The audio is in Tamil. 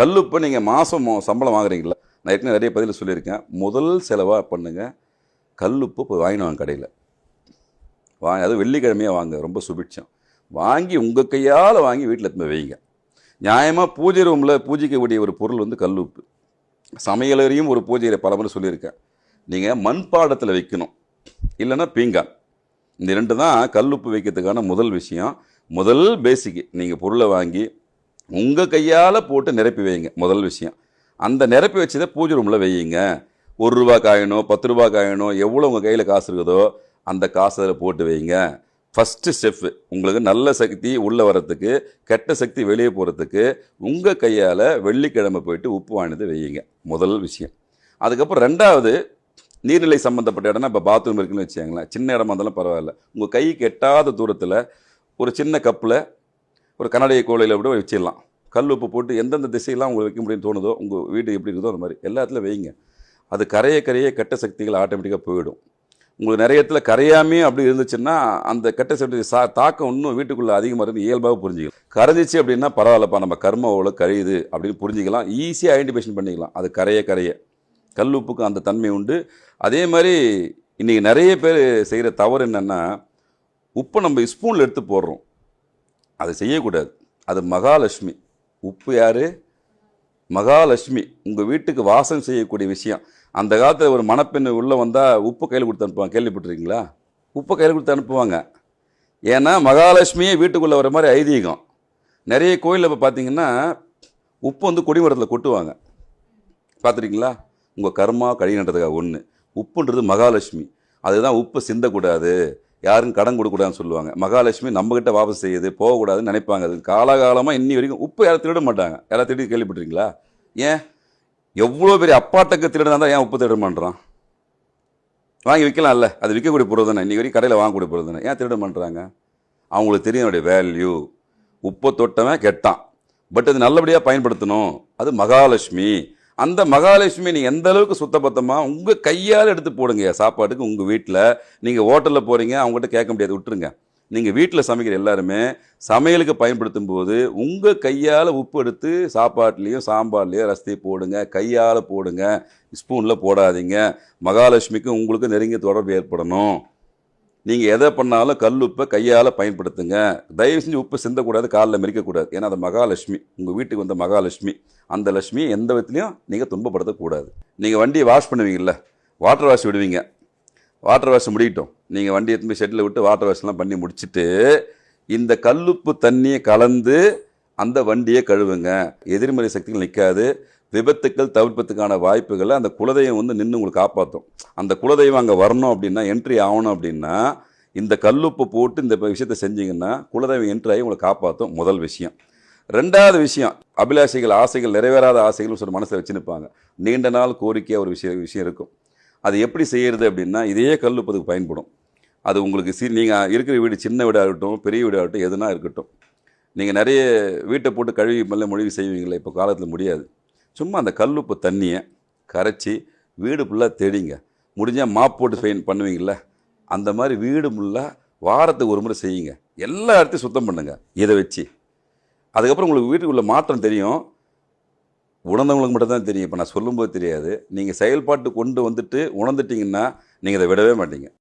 கல்லுப்பை நீங்கள் மாதம் சம்பளம் வாங்குறீங்களா நான் ஏற்கனவே நிறைய பதில் சொல்லியிருக்கேன். முதல் செலவாக பண்ணுங்கள் கல்லுப்பு போய் வாங்கினு வாங்க கடையில். வாங்க அது வெள்ளிக்கிழமையாக வாங்க ரொம்ப சுபிட்சம். வாங்கி உங்கள் கையால் வாங்கி வீட்டில் எடுத்து போய் வைங்க. நியாயமாக பூஜை ரூமில் பூஜைக்கக்கூடிய ஒரு பொருள் வந்து கல்லுப்பு. சமையலறையும் ஒரு பூஜையை பலமுறை சொல்லியிருக்கேன். நீங்கள் மண்பாடத்தில் வைக்கணும். இல்லைன்னா பீங்கான். இந்த ரெண்டு தான் கல்லுப்பு வைக்கிறதுக்கான முதல் விஷயம். முதல் பேசிக்கு நீங்கள் பொருளை வாங்கி உங்கள் கையால் போட்டு நிரப்பி வைங்க. முதல் விஷயம். அந்த நிரப்பி வச்சதை பூஜை ரூமில் வையுங்க. ஒரு ரூபா காயினோ பத்து ரூபா காயினோ எவ்வளோ உங்கள் கையில் காசு இருக்குதோ அந்த காசு அதில் போட்டு வைங்க ஃபஸ்ட்டு ஸ்டெப்பு உங்களுக்கு நல்ல சக்தி உள்ளே வரத்துக்கு கெட்ட சக்தி வெளியே போகிறதுக்கு உங்கள் கையால் வெள்ளிக்கிழமை போயிட்டு உப்பு வாங்கினது வையுங்க. முதல் விஷயம். அதுக்கப்புறம் ரெண்டாவது நீர்நிலை சம்மந்தப்பட்ட இடம்னா இப்போ பாத்ரூம் இருக்குன்னு வச்சுக்கோங்களேன். சின்ன இடமா இருந்தாலும் பரவாயில்ல. உங்கள் கைக்கு எட்டாத தூரத்தில் ஒரு சின்ன கப்பில் ஒரு கண்ணாடிய கோலையில் கூட வச்சிடலாம். கல் உப்பு போட்டு எந்தெந்த திசையெல்லாம் உங்களுக்கு வைக்க முடியும்னு தோணுதோ உங்கள் வீடு எப்படி இருக்குதோ அந்த மாதிரி எல்லா இடத்துலையும் வைங்க. அது கரைய கரைய கட்ட சக்திகள் ஆட்டோமேட்டிக்காக போயிடும். உங்களுக்கு நிறைய இடத்துல கரையாமே அப்படி இருந்துச்சுன்னா அந்த கட்ட சக்தி சா தாக்கம் இன்னும் வீட்டுக்குள்ளே அதிகமாக இருந்து இயல்பாக புரிஞ்சிக்கலாம். கரைஞ்சிச்சு அப்படின்னா பரவாயில்லப்பா நம்ம கர்ம அவ்வளோ கழியுது அப்படின்னு புரிஞ்சிக்கலாம். ஈஸியாக ஐடென்டிஃபிகேஷன் பண்ணிக்கலாம். அது கரைய கரைய. கல் உப்புக்கு அந்த தன்மை உண்டு. அதே மாதிரி இன்றைக்கி நிறைய பேர் செய்கிற தவறு என்னென்னா உப்பை நம்ம ஸ்பூனில் எடுத்து போடுறோம். அதை செய்யக்கூடாது. அது மகாலட்சுமி. உப்பு யார்? மகாலட்சுமி. உங்கள் வீட்டுக்கு வாசம் செய்யக்கூடிய விஷயம். அந்த காலத்தில் ஒரு மணப்பெண் உள்ளே வந்தால் உப்பு கையில் கொடுத்து அனுப்புவாங்க. கேள்விப்பட்டிருக்கீங்களா? உப்பு கையில் கொடுத்து அனுப்புவாங்க. ஏன்னா மகாலட்சுமியே வீட்டுக்குள்ளே வர மாதிரி ஐதீகம். நிறைய கோயிலில் இப்போ பார்த்தீங்கன்னா உப்பு வந்து கொடிமரத்தில் கொட்டுவாங்க. பார்த்துருக்கீங்களா உங்கள் கர்மா கழிவுன்றதுக்காக ஒன்று உப்புன்றது மகாலட்சுமி. அதுதான் உப்பு சிந்தக்கூடாது. யாரும் கடன் கொடுக்கூடாதுன்னு சொல்லுவாங்க. மகாலட்சுமி நம்மக்கிட்ட வாபஸ் செய்யுது போகக்கூடாதுன்னு நினைப்பாங்க. அது காலகாலமாக இன்னி வரைக்கும் உப்பு யாரும் திருட மாட்டாங்க. யாரும் திருடி கேள்விப்பட்டிருக்கீங்களா? ஏன்? எவ்வளோ பெரிய அப்பாட்டக்கு திருடனா தான் ஏன் உப்பு திருட பண்ணுறான் வாங்கி விற்கலாம்ல. அது விற்கக்கூடிய பொருள் தானே. இன்றைக்கி வரைக்கும் கடையில் வாங்கக்கூடிய பொருள் தானே. ஏன் திருட பண்ணுறாங்க அவங்களுக்கு தெரியும் என்னுடைய வேல்யூ உப்பை தொட்டவன் கெட்டான். பட் அது நல்லபடியாக பயன்படுத்தணும். அது மகாலட்சுமி. அந்த மகாலட்சுமி நீங்கள் எந்த அளவுக்கு சுத்தபத்தமாக உங்கள் கையால் எடுத்து போடுங்க சாப்பாட்டுக்கு உங்கள் வீட்டில் நீங்கள் ஹோட்டலில் போகிறீங்க அவங்ககிட்ட கேட்க முடியாது விட்டுருங்க. நீங்கள் வீட்டில் சமைக்கிற எல்லாருமே சமையலுக்கு பயன்படுத்தும் போது உங்கள் கையால் உப்பு எடுத்து சாப்பாட்லேயும் சாம்பார்லேயும் ரசத்தை போடுங்க கையால் போடுங்க. ஸ்பூனில் போடாதீங்க. மகாலட்சுமிக்கும் உங்களுக்கு நெருங்கிய தொடர்பு ஏற்படணும். நீங்கள் எதை பண்ணாலும் கல் உப்பை கையால் பயன்படுத்துங்க. தயவு செஞ்சு உப்பு சிந்தக்கூடாது காலில் மெரிக்கக்கூடாது ஏன்னா அது மகாலட்சுமி. உங்கள் வீட்டுக்கு வந்த மகாலட்சுமி. அந்த லட்சுமி எந்த விதத்துலையும் நீங்கள் துன்பப்படுத்தக்கூடாது. நீங்கள் வண்டியை வாஷ் பண்ணுவீங்கள்ல வாட்டர் வாஷ் விடுவீங்க. வாட்டர் வாஷ் முடிக்கட்டும் நீங்கள் வண்டி எடுத்து போய் ஷெட்டில் விட்டு வாட்டர் வாஷ்லாம் பண்ணி முடிச்சுட்டு இந்த கல்லுப்பு தண்ணியை கலந்து அந்த வண்டியை கழுவுங்க. எதிர்மறை சக்திகள் நிற்காது விபத்துக்கள் தவிர்ப்பதுக்கான வாய்ப்புகளை அந்த குலதெய்வம் வந்து நின்று உங்களுக்கு காப்பாற்றும் அந்த குலதெய்வம் அங்கே வரணும் அப்படின்னா என்ட்ரி ஆகணும் அப்படின்னா இந்த கல்லுப்பு போட்டு இந்த விஷயத்த செஞ்சீங்கன்னா குலதெய்வம் என்ட்ரி ஆகி உங்களை காப்பாற்றும் முதல் விஷயம். ரெண்டாவது விஷயம் அபிலாஷைகள் ஆசைகள் நிறைவேறாத ஆசைகள் சொல்லி மனசில் வச்சுருப்பாங்க. நீண்ட நாள் கோரிக்கையாக ஒரு விஷயம் விஷயம் இருக்கும். அது எப்படி செய்கிறது அப்படின்னா இதே கல்லுப்பதுக்கு பயன்படும். அது உங்களுக்கு சி நீங்கள் இருக்கிற வீடு சின்ன வீடாகட்டும் பெரிய வீடாகட்டும் எதுனா இருக்கட்டும். நீங்கள் நிறைய வீட்டை போட்டு கழுவி மேலே மொழிவு செய்வீங்களே இப்போ காலத்தில் முடியாது. சும்மா அந்த கல்லுப்பு தண்ணியை கரைச்சி வீடு ஃபுல்லாக தெளிங்க முடிஞ்சால் மாப் போட்டு பெயின் பண்ணுவீங்கள அந்த மாதிரி வீடு ஃபுல்லாக வாரத்துக்கு ஒரு முறை செய்யுங்க. எல்லா இடத்தையும் சுத்தம் பண்ணுங்கள் இதை வச்சு. அதுக்கப்புறம் உங்களுக்கு வீட்டுக்குள்ள மாற்றம் தெரியும். உணர்ந்தவங்களுக்கு மட்டும் தான் தெரியும். இப்போ நான் சொல்லும்போது தெரியாது. நீங்கள் செயல்பாட்டு கொண்டு வந்துட்டு உணர்ந்துட்டீங்கன்னா நீங்கள் இதை விடவே மாட்டீங்க.